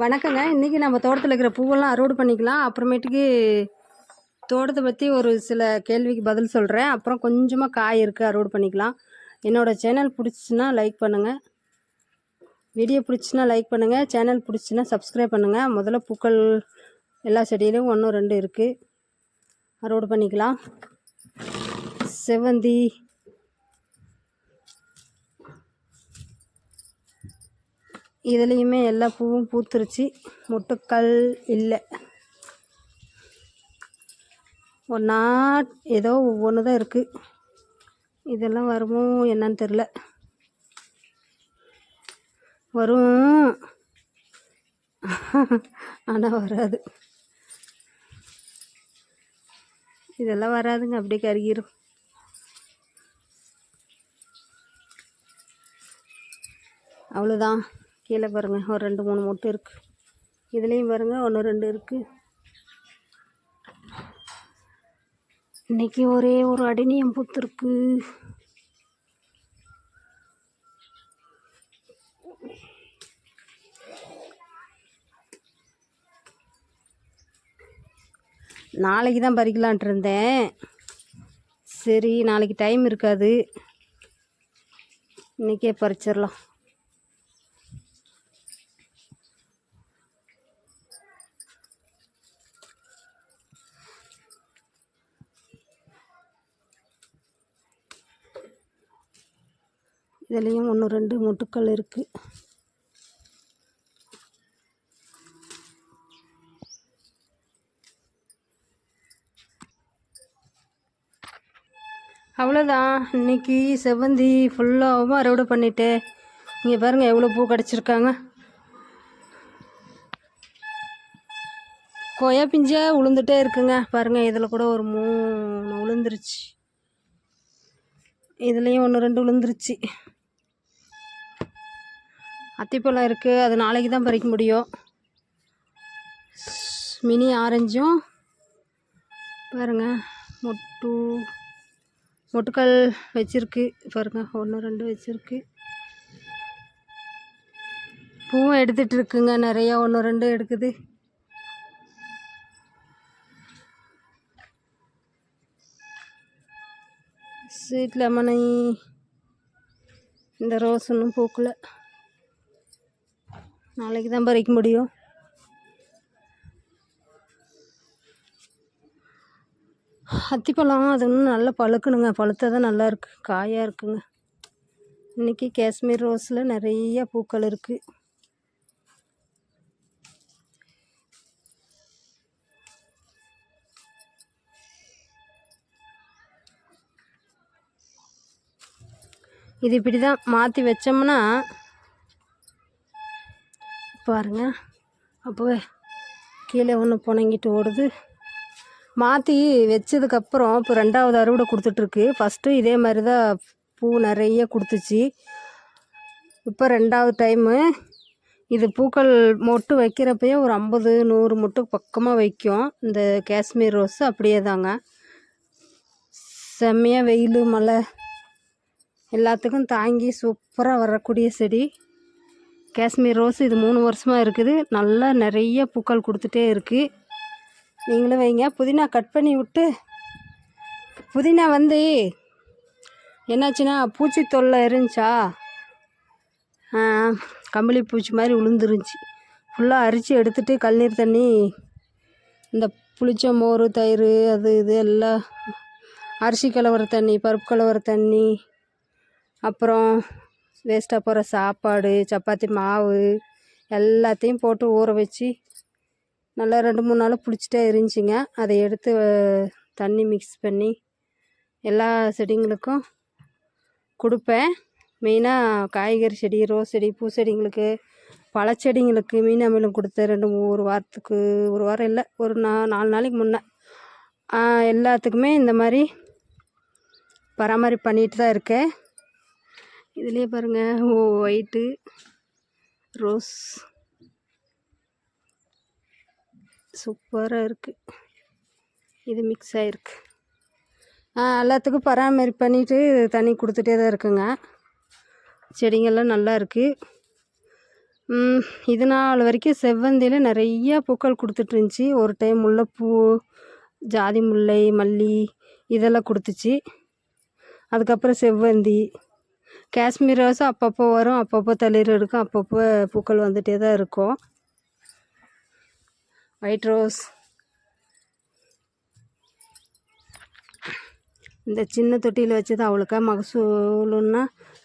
வணக்கங்க. இன்றைக்கி நம்ம தோட்டத்தில் இருக்கிற பூவெல்லாம் அறுவடை பண்ணிக்கலாம். அப்புறமேட்டுக்கு தோட்டத்தை பற்றி ஒரு சில கேள்விக்கு பதில் சொல்கிறேன் அப்புறம் கொஞ்சமாக காய் இருக்குது அறுவடை பண்ணிக்கலாம். என்னோடய சேனல் பிடிச்சின்னா லைக் பண்ணுங்கள் வீடியோ பிடிச்சின்னா லைக் பண்ணுங்கள் சேனல் பிடிச்சின்னா சப்ஸ்கிரைப் பண்ணுங்கள் முதல்ல பூக்கள் எல்லா செடியிலையும் ஒன்று ரெண்டு இருக்குது அறுவடை பண்ணிக்கலாம். செவ்வந்தி இதுலேயுமே எல்லா பூவும் பூத்துருச்சு. முட்டுக்கல் இல்லை. ஒன்றா ஏதோ ஒவ்வொன்று தான் இருக்குது இதெல்லாம் வருமோ என்னன்னு தெரில வரும். ஆனால் வராது. இதெல்லாம் வராதுங்க அப்படியே கருகிரும். அவ்வளோதான் கீழே பாருங்கள் ஒரு ரெண்டு மூணு மொட்டு இருக்குது இதுலேயும் பாருங்கள் ஒன்று ரெண்டு இருக்குது இன்றைக்கி ஒரே ஒரு அடினியம் பூத்துருக்கு. நாளைக்கு தான் பறிக்கலான்ட்டு இருந்தேன். சரி நாளைக்கு டைம் இருக்காது. இன்றைக்கே பறிச்சிடலாம். இதுலேயும் ஒன்று ரெண்டு மொட்டுக்கள் இருக்குது அவ்வளோதான் இன்னைக்கு செவ்வந்தி ஃபுல்லாகவும் அறுவடை பண்ணிட்டு இங்கே பாருங்கள் எவ்வளோ பூ கிடச்சிருக்காங்க. கொயா பிஞ்சா உளுந்துட்டே இருக்குங்க. பாருங்கள் இதில் கூட ஒரு மூணு உளுந்துருச்சு. இதுலேயும் ஒன்று ரெண்டு உளுந்துருச்சு. அத்திப்பழம் இருக்குது அது நாளைக்கு தான் பறிக்க முடியும். மினி ஆரஞ்சும். பாருங்கள் மொட்டு மொட்டுக்கல் வச்சுருக்கு. பாருங்கள் ஒன்று ரெண்டு வச்சுருக்கு. பூவும் எடுத்துகிட்டு இருக்குங்க. நிறையா ஒன்று ரெண்டு எடுக்குது. ஸ்வீட் லெமனை. இந்த ரோஸ் ஒன்றும் பூக்கலை. நாளைக்கு தான் பறிக்க முடியும். அத்திப்பழம் அது இன்னும் நல்லா பழுக்கணுங்க. பழுத்தா தான் நல்லா இருக்குது காயாக இருக்குங்க. இன்றைக்கி காஷ்மீர் ரோஸில் நிறைய பூக்கள் இருக்குது இது இப்படி தான் மாற்றி வச்சோம்னா பாருங்க. அப்போவே கீழே ஒன்று புனங்கிட்டு ஓடுது. மாற்றி வச்சதுக்கப்புறம் இப்போ ரெண்டாவது அறுவடை கொடுத்துட்ருக்கு. ஃபஸ்ட்டு இதே மாதிரி தான் பூ நிறைய கொடுத்துச்சு. இப்போ ரெண்டாவது டைமு இது பூக்கள் மொட்டு வைக்கிறப்பயே ஒரு ஐம்பது நூறு மொட்டு பக்கமாக வைக்கும். இந்த காஷ்மீர் ரோஸ் அப்படியே தாங்க செம்மையாக வெயில் மழை. எல்லாத்துக்கும் தாங்கி சூப்பராக வரக்கூடிய செடி. காஷ்மீர் ரோஸ் இது மூணு வருஷமாக இருக்குது. நல்லா நிறைய பூக்கள் கொடுத்துட்டே இருக்குது நீங்களும் வைங்க. புதினா கட் பண்ணி விட்டு புதினா வந்து என்னாச்சுன்னா பூச்சி தொல்லை இருந்துச்சா? கம்பளி பூச்சி மாதிரி உளுந்துருந்துச்சு. ஃபுல்லாக அரிச்சு எடுத்துகிட்டு கல்நீர் தண்ணி இந்த புளிச்ச மோர் தயிர் அது இது எல்லாம் அரிசி கலவர தண்ணி பருப்பு கலவர தண்ணி அப்புறம் வேஸ்ட்டாக போகிற சாப்பாடு சப்பாத்தி மாவு எல்லாத்தையும் போட்டு ஊற வச்சு நல்லா ரெண்டு மூணு நாள் பிடிச்சிட்டே இருந்துச்சிங்க. அதை எடுத்து தண்ணி மிக்ஸ் பண்ணி எல்லா செடிங்களுக்கும் கொடுப்பேன். மெயினாக காய்கறி செடி ரோஸ் செடி பூ செடிங்களுக்கு பழச்செடிங்களுக்கு மீன் அமிலம் கொடுத்தேன் ரெண்டு ஒரு வாரத்துக்கு ஒரு வாரம் இல்லை ஒரு நா நாலு நாளைக்கு முன்னே எல்லாத்துக்குமே இந்த மாதிரி பராமரிப்பு பண்ணிட்டு தான் இருக்கேன். இதுலேயே பாருங்கள் ஓ ஒயிட்டு ரோஸ் சூப்பராக இருக்குது இது மிக்ஸ் ஆகிருக்கு எல்லாத்துக்கும் பராமரிப்பு பண்ணிவிட்டு தண்ணி கொடுத்துட்டே தான் இருக்குங்க. செடிங்கள்லாம் நல்லா இருக்குது இது நாள் வரைக்கும் செவ்வந்தியில் நிறையா பூக்கள் கொடுத்துட்டு இருந்துச்சு. ஒரு டைம் முல்லைப்பூ ஜாதி முல்லை மல்லி இதெல்லாம் கொடுத்துச்சு. அதுக்கப்புறம் செவ்வந்தி காஷ்மீர் ரோஸும் அப்பப்போ வரும் அப்பப்போ தளிர் எடுக்கும் அப்பப்போ பூக்கள் வந்துகிட்டே தான் இருக்கும். ஒயிட் ரோஸ் இந்த சின்ன தொட்டியில் வச்சு தான் அவ்வளோக்கா மகசூலுன்னா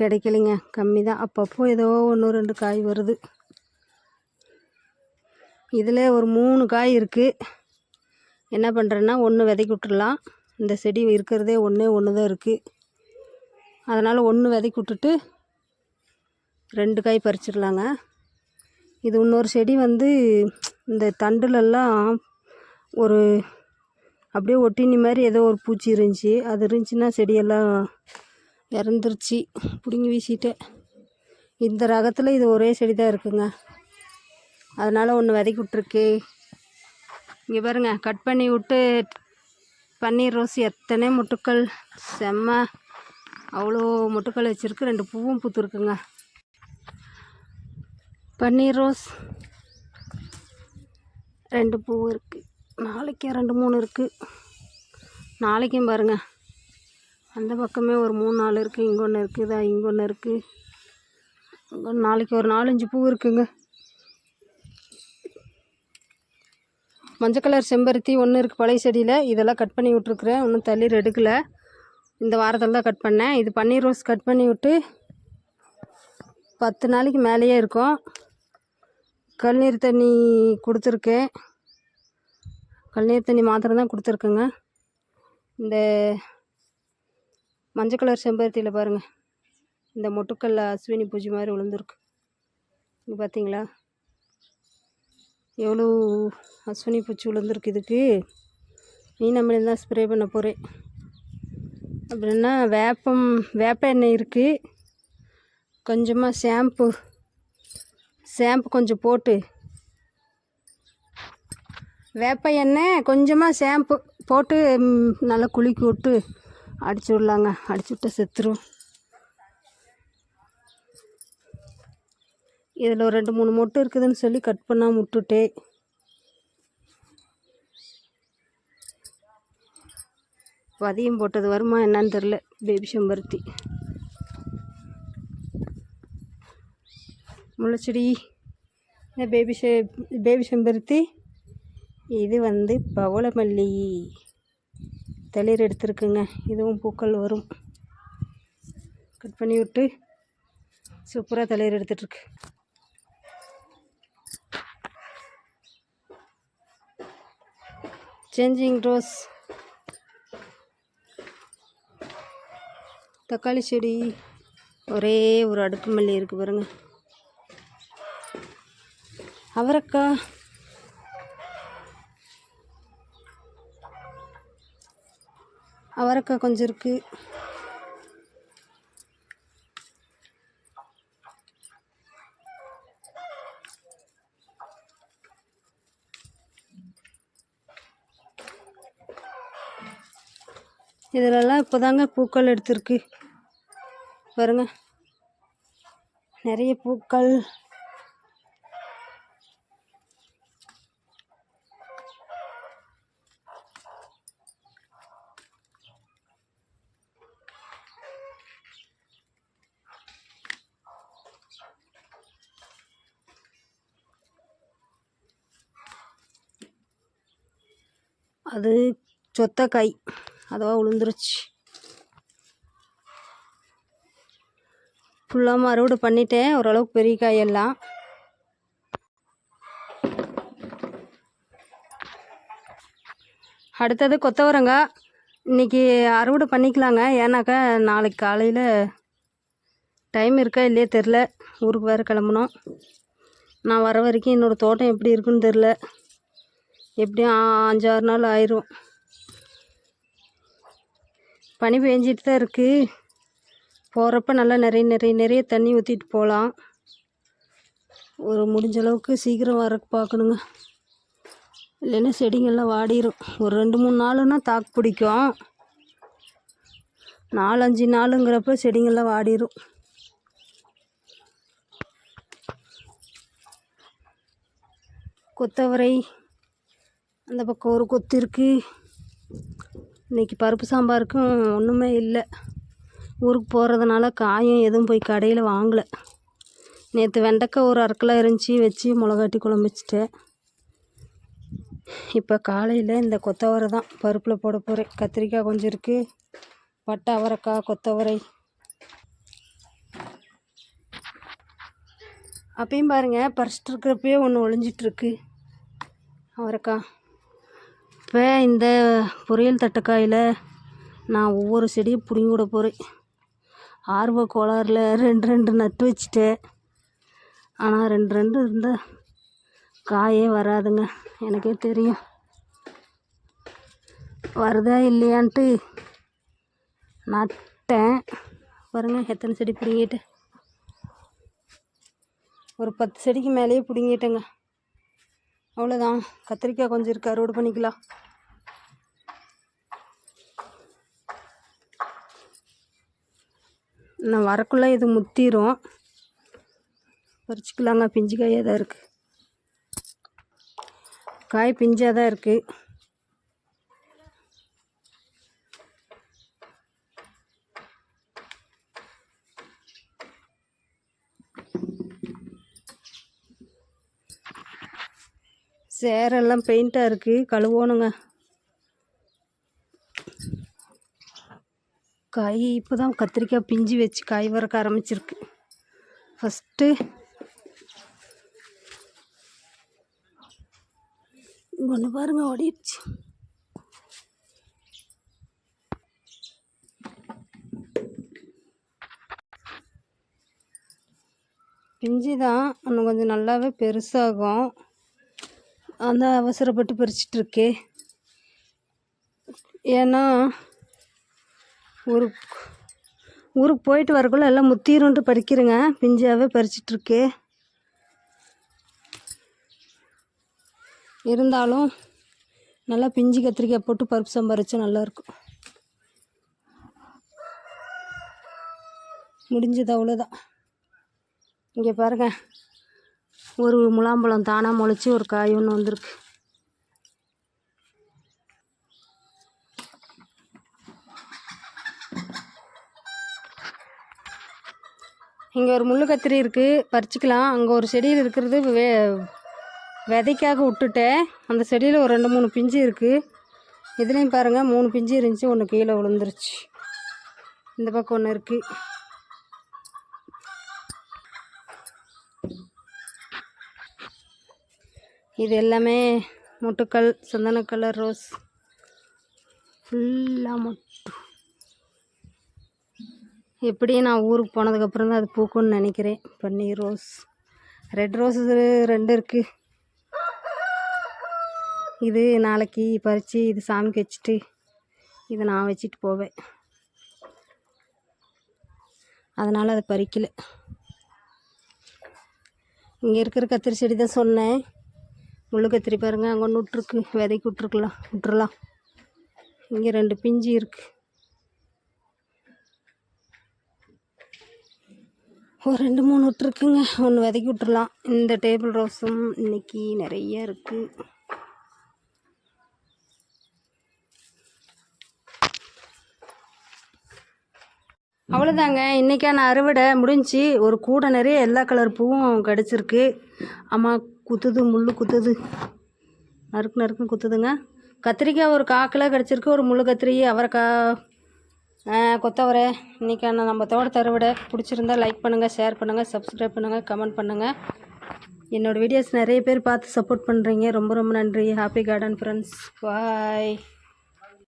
கிடைக்கலைங்க. கம்மி தான். அப்பப்போ ஏதோ ஒன்று ரெண்டு காய் வருது. இதில் ஒரு மூணு காய் இருக்குது என்ன பண்ணுறேன்னா ஒன்று விதைக்கி விட்டுடலாம் இந்த செடி இருக்கிறதே ஒன்றே ஒன்று தான் இருக்குது அதனால் ஒன்று விதைக்கி விட்டுட்டு ரெண்டு காய் பறிச்சிடலாங்க. இது இன்னொரு செடி வந்து இந்த தண்டுலெல்லாம் ஒரு அப்படியே ஒட்டினி மாதிரி ஏதோ ஒரு பூச்சி இருந்துச்சு. அது இருந்துச்சுன்னா செடியெல்லாம் இறந்துருச்சு. பிடுங்கி வீசிட்டேன். இந்த ரகத்தில் இது ஒரே செடி தான் இருக்குங்க. அதனால் ஒன்று விதைக்கி விட்ருக்கு இங்கே பாருங்க கட் பண்ணி விட்டு பன்னீர் ரோஸ் எத்தனை முட்டுக்கள். செம்ம அவ்வளோ மொட்டுக்கள் வச்சுருக்கு. ரெண்டு பூவும் பூத்துருக்குங்க. பன்னீர் ரோஸ். ரெண்டு பூ இருக்குது நாளைக்கு ரெண்டு மூணு இருக்குது நாளைக்கும் பாருங்க. அந்த பக்கமே ஒரு மூணு நாலு இருக்குது இங்கே ஒன்று இருக்குதா இங்கே ஒன்று இருக்குது நாளைக்கு ஒரு நாலஞ்சு பூ இருக்குங்க. மஞ்சள் கலர் செம்பருத்தி ஒன்று இருக்குது பழைய செடியில். இதெல்லாம் கட் பண்ணி விட்ருக்குறேன் இன்னும் தளிர் எடுக்கலை இந்த வாரத்தில் தான் கட் பண்ணேன். இது பன்னீர் ரோஸ் கட் பண்ணி விட்டு பத்து நாளைக்கு மேலேயே இருக்கும். கல்நீர் தண்ணி கொடுத்துருக்கேன். கல்நீர் தண்ணி மாத்திரம் தான் கொடுத்துருக்கேங்க. இந்த மஞ்சள் கலர் செம்பருத்தியில் பாருங்கள் இந்த மொட்டுக்கல்ல அஸ்வினி பூஜை மாதிரி விழுந்துருக்கு. இங்கே பார்த்தீங்களா எவ்வளோ அஸ்வினி பூச்சி விழுந்துருக்கு இதுக்கு. நீ நம்மளே தான் ஸ்ப்ரே பண்ண போகிறேன் அப்படின்னா வேப்பம் வேப்ப எண்ணெய் இருக்குது கொஞ்சமாக ஷாம்பு ஷாம்பு கொஞ்சம் போட்டு. வேப்ப எண்ணெய் கொஞ்சமாக ஷாம்பு போட்டு நல்லா குலுக்கி விட்டு அடிச்சு விட்லாங்க. அடிச்சு விட்டா செத்துரும். இதில் ஒரு ரெண்டு மூணு மொட்டு இருக்குதுன்னு சொல்லி கட் பண்ணால் முட்டுட்டேன் வதியம் போட்டது வருமா என்னன்னு தெரில பேபி செம்பருத்தி. முளைச்செடி. இந்த பேபி செ பேபி செம்பருத்தி. இது வந்து பவளமல்லி. தளிர் எடுத்துருக்குங்க. இதுவும் பூக்கள் வரும். கட் பண்ணி விட்டு சூப்பராக தளிர் எடுத்துகிட்ருக்கு சேஞ்சிங் ரோஸ் தக்காளி செடி. ஒரே ஒரு அடுக்கு மல்லி இருக்குது பாருங்க. அவரைக்காய். அவரைக்காய் கொஞ்சம் இருக்குது இதிலெல்லாம் இப்போ தாங்க பூக்கள் எடுத்திருக்கு. பாருங்க. நிறைய பூக்கள். அது சொத்தக்காய். அதுவாக விழுந்துருச்சு ஃபுல்லாக அறுவடை பண்ணிட்டேன். ஓரளவுக்கு பெரிய காயெல்லாம் அடுத்தது கொத்தவரங்காய் இன்றைக்கி அறுவடை பண்ணிக்கலாங்க. ஏன்னாக்கா நாளைக்கு காலையில் டைம் இருக்கா இல்லையே தெரில ஊருக்கு வேறு கிளம்பணும் நான் வர வரைக்கும் என்னோடய தோட்டம் எப்படி இருக்குன்னு தெரில எப்படியும் அஞ்சாறு நாள் ஆயிரும். பனி பெஞ்சிட்டு தான் இருக்குது போகிறப்ப நல்லா நிறைய நிறைய நிறைய தண்ணி ஊற்றிட்டு போகலாம் ஒரு முடிஞ்ச அளவுக்கு சீக்கிரம் வர பார்க்கணுங்க. இல்லைன்னா செடிங்கள்லாம் வாடிரும். ஒரு ரெண்டு மூணு நாளுன்னா தாக்கு பிடிக்கும். நாலஞ்சு நாளுங்கிறப்ப செடிங்கள்லாம் வாடிரும். கொத்தவரை அந்த பக்கம் ஒரு கொத்து இருக்குது இன்றைக்கி பருப்பு சாம்பாருக்கும் ஒன்றுமே இல்லை. ஊருக்கு போகிறதுனால காயும் எதுவும் போய் கடையில் வாங்கலை. நேற்று வெண்டைக்காய் ஒரு அரை கிலோ இருந்துச்சு வச்சு மிளகாட்டி குழம்பு வச்சுட்டேன். இப்போ காலையில் இந்த கொத்தவரை தான் பருப்பில் போட போகிறேன் கத்திரிக்காய் கொஞ்சம் இருக்குது பட்டை அவரைக்காய் கொத்தவரை. அப்பயும் பாருங்கள் பறிச்சிட்டு இருக்கிறப்பயே ஒன்று ஒளிஞ்சிட்ருக்கு அவரைக்காய். இப்போ இந்த பொரியல் தட்டைக்காயில் நான் ஒவ்வொரு செடியும் பிடுங்கி விட போகிறேன் ஆர்வ கோளாறில் ரெண்டு ரெண்டு நட்டு வச்சுட்டேன் ஆனால் ரெண்டு ரெண்டு இருந்தால் காயே வராதுங்க. எனக்கே தெரியும். வருதா இல்லையான்ட்டு நட்டேன். பாருங்கள் எத்தனை செடி பிடுங்கிட்டேன் ஒரு பத்து செடிக்கு மேலேயே பிடுங்கிட்டேங்க. அவ்வளோதான் கத்திரிக்காய் கொஞ்சம் இருக்குது அறுவடை பண்ணிக்கலாம். நான் வரக்குள்ளே இது முத்திரும். பறிச்சுக்கலாங்க பிஞ்சு காயாக தான் இருக்குது காய் பிஞ்சாக தான் இருக்குது சேரெல்லாம் பெயிண்ட்டாக இருக்குது கழுவோணுங்க. காய் இப்போ தான் கத்திரிக்காய் பிஞ்சு வச்சு காய் வரக்க ஆரம்பிச்சிருக்கு. ஃபஸ்ட்டு ஒன்று பாருங்க ஓடிடுச்சு. பிஞ்சு தான் இன்னும் கொஞ்சம் நல்லாவே பெருசாகும். அந்த அவசரப்பட்டு பறிச்சிட்டு ஏன்னா ஊருக்கு ஊருக்கு போயிட்டு வரக்குள்ள எல்லாம் முத்திருன்ட்டு பறிக்கிறேங்க. பிஞ்சாவே பறிச்சிட்ருக்கே. இருந்தாலும் நல்லா பிஞ்சு கத்திரிக்காய் போட்டு பருப்பு சாம்பார் வச்சா நல்லாயிருக்கும் முடிஞ்சது அவ்வளோதான் இங்கே பாருங்கள் ஒரு முலாம்பழம் தானாக முளைச்சி ஒரு காய் ஒன்று வந்திருக்கு. இங்கே ஒரு முள்ளு கத்திரி இருக்குது பறிச்சிக்கலாம். அங்கே ஒரு செடியில் இருக்கிறது வே விதைக்காக விட்டுட்டேன். அந்த செடியில் ஒரு ரெண்டு மூணு பிஞ்சு இருக்குது இதுலேயும் பாருங்கள் மூணு பிஞ்சு இருந்துச்சு ஒன்று கீழே விழுந்துருச்சு. இந்த பக்கம் ஒன்று இருக்குது இது எல்லாமே மொட்டுக்கள் சந்தன கலர் ரோஸ். ஃபுல்லாக மொட்டு. எப்படியும் நான் ஊருக்கு போனதுக்கப்புறம் தான் அது பூக்கும்னு நினைக்கிறேன். பன்னீர் ரோஸ். ரெட் ரோஸ் ரெண்டு இருக்குது இது நாளைக்கு பறித்து இது சாமிக்கு வச்சுட்டு இதை நான் வச்சுட்டு போவேன். அதனால் அதை பறிக்கலை. இங்கே இருக்கிற கத்திரி செடி தான் சொன்னேன். முள்ளு கத்திரி பாருங்கள் அங்கே ஒன்று விட்ருக்கு விதைக்கு விட்ருக்கலாம் விட்டுறலாம். இங்கே ரெண்டு பிஞ்சு இருக்குது ஒரு ரெண்டு மூணு விட்ருக்குங்க ஒன்று விதைக்கி விட்றலாம் இந்த டேபிள் ரோஸும் இன்றைக்கி நிறைய இருக்குது அவ்வளோதாங்க இன்றைக்கான அறுவடை முடிஞ்சு ஒரு கூடை நிறைய எல்லா கலர் பூவும் கிடச்சிருக்கு. அம்மா குத்துது முள் குத்துது. நறுக்கு நறுக்குன்னு குத்துதுங்க. கத்திரிக்காய் ஒரு காக்கில் கிடச்சிருக்கு ஒரு முள் கத்திரி அவரைக்காய் கொத்தவரை. இன்றைக்கான நம்ம தோட்டத்தை அறுவடை பிடிச்சிருந்தா லைக் பண்ணுங்கள் ஷேர் பண்ணுங்கள் சப்ஸ்கிரைப் பண்ணுங்கள் கமெண்ட் பண்ணுங்கள் என்னோடய வீடியோஸ் நிறைய பேர் பார்த்து சப்போர்ட் பண்ணுறீங்க ரொம்ப ரொம்ப நன்றி. Happy garden friends bye